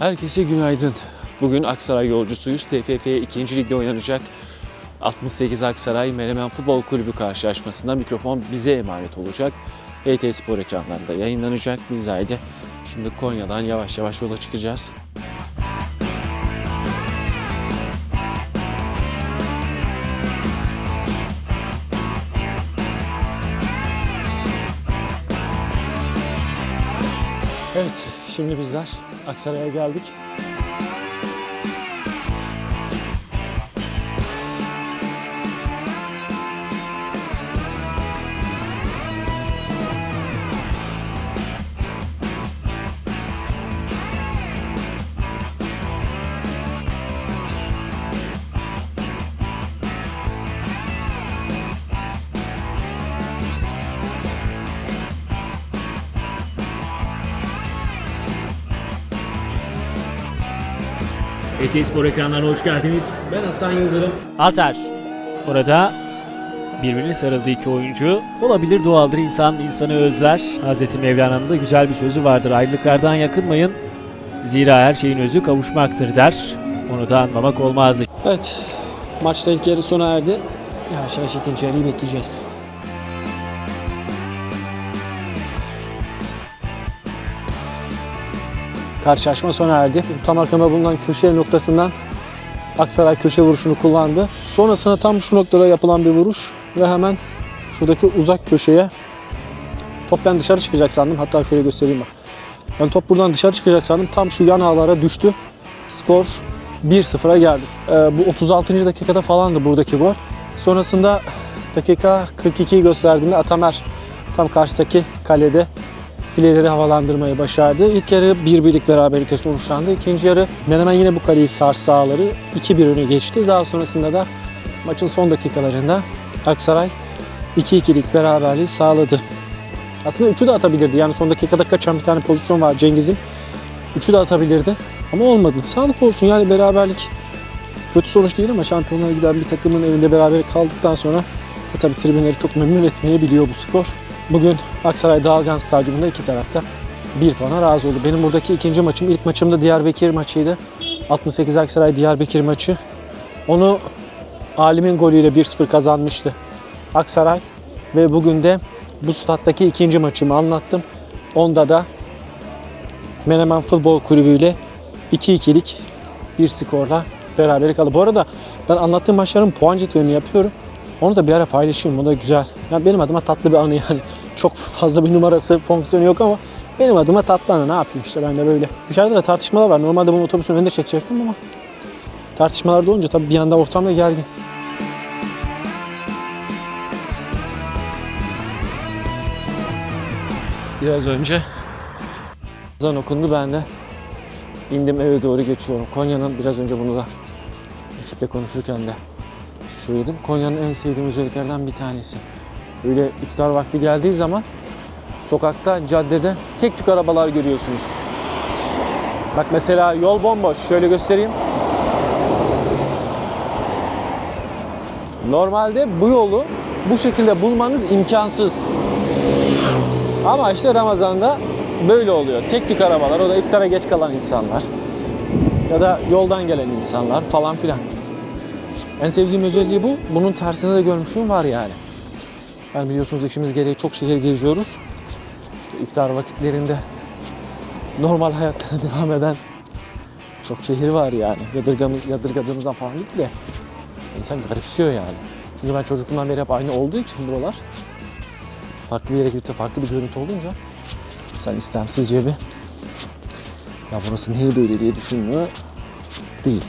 Herkese günaydın. Bugün Aksaray yolcusuyuz. TFF 2. Lig'de oynanacak 68 Aksaray Menemen Futbol Kulübü karşılaşmasında mikrofon bize emanet olacak. ET Spor ekranlarında yayınlanacak. Biz haydi şimdi Konya'dan yavaş yavaş yola çıkacağız. Evet, şimdi bizler Aksaray'a geldik. ET Spor ekranlarına hoş geldiniz. Ben Hasan Yıldırım. Alter. Orada birbirine sarıldı iki oyuncu. Olabilir doğaldır insan insanı özler. Hazreti Mevlana'nın da güzel bir sözü vardır. Ayrılıklardan yakınmayın. Zira her şeyin özü kavuşmaktır der. Onu da anlamak olmazdı. Evet, maçta ilk yarı sona erdi. Yavaş yavaş ikinci yarıyı bekleyeceğiz. Karşılaşma sona erdi. Tam arkamda bulunan köşe noktasından Aksaray köşe vuruşunu kullandı. Sonrasında tam şu noktada yapılan bir vuruş ve hemen şuradaki uzak köşeye top ben dışarı çıkacak sandım. Hatta şöyle göstereyim bak. Ben top buradan dışarı çıkacak sandım. Tam şu yan ağlara düştü. Skor 1-0'a geldi. Ee, bu 36. dakikada falandı buradaki gol. Sonrasında dakika 42'yi gösterdiğinde Atamer tam karşıdaki kalede fileleri havalandırmayı başardı. İlk yarı 1-1'lik beraberlikle sonuçlandı. İkinci yarı Menemen yine bu kaleyi sarstı ağları. 2-1 öne geçti. Daha sonrasında da maçın son dakikalarında Aksaray 2-2'lik beraberliği sağladı. Aslında 3'ü de atabilirdi. Yani son dakikada kaçan bir tane pozisyon var Cengiz'in. 3'ü de atabilirdi. Ama olmadı. Sağlık olsun yani beraberlik kötü sonuç değil ama şampiyonluğa giden bir takımın evinde beraber kaldıktan sonra e tabii tribünleri çok memnun etmeyebiliyor bu skor. Bugün Aksaray Dalgan Stadyumunda iki tarafta bir puana razı oldu. Benim buradaki ikinci maçım, ilk maçım da Diyarbakır maçıydı. 68 Aksaray Diyarbakır maçı. Onu Alim'in golüyle 1-0 kazanmıştı Aksaray. Ve bugün de bu stattaki ikinci maçımı anlattım. Onda da Menemen Futbol Kulübü ile 2-2'lik bir skorla beraberlik aldı. Bu arada ben anlattığım maçların puan cetvelini yapıyorum. Onu da bir ara paylaşayım. O da güzel. Ya benim adıma tatlı bir anı yani. Çok fazla bir numarası, fonksiyonu yok ama benim adıma tatlı anı. Ne yapayım işte ben de böyle. Dışarıda da tartışmalar var. Normalde bunu otobüsün önünde çekecektim ama tartışmalar da olunca tabii bir anda ortamda gergin. Biraz önce ezan okundu ben de indim eve doğru geçiyorum. Konya'nın biraz önce bunu da ekiple konuşurken de söyledim. Konya'nın en sevdiğim özelliklerden bir tanesi. Öyle iftar vakti geldiği zaman sokakta, caddede tek tük arabalar görüyorsunuz. Bak mesela yol bomboş. Şöyle göstereyim. Normalde bu yolu bu şekilde bulmanız imkansız. Ama işte Ramazan'da böyle oluyor. Tek tük arabalar, o da iftara geç kalan insanlar. Ya da yoldan gelen insanlar falan filan. En sevdiğim özelliği bu. Bunun tersini de görmüşlüğüm var yani. Yani biliyorsunuz işimiz gereği çok şehir geziyoruz. İftar vakitlerinde normal hayatlarına devam eden çok şehir var yani. Yadırgamız, yadırgadığımızdan falan değil de insan garipsiyor yani. Çünkü ben çocukluğumdan beri hep aynı olduğu için buralar farklı bir yere gidip de farklı bir görüntü olunca sen istemsizce bir ya burası niye böyle diye düşünmüyor değil.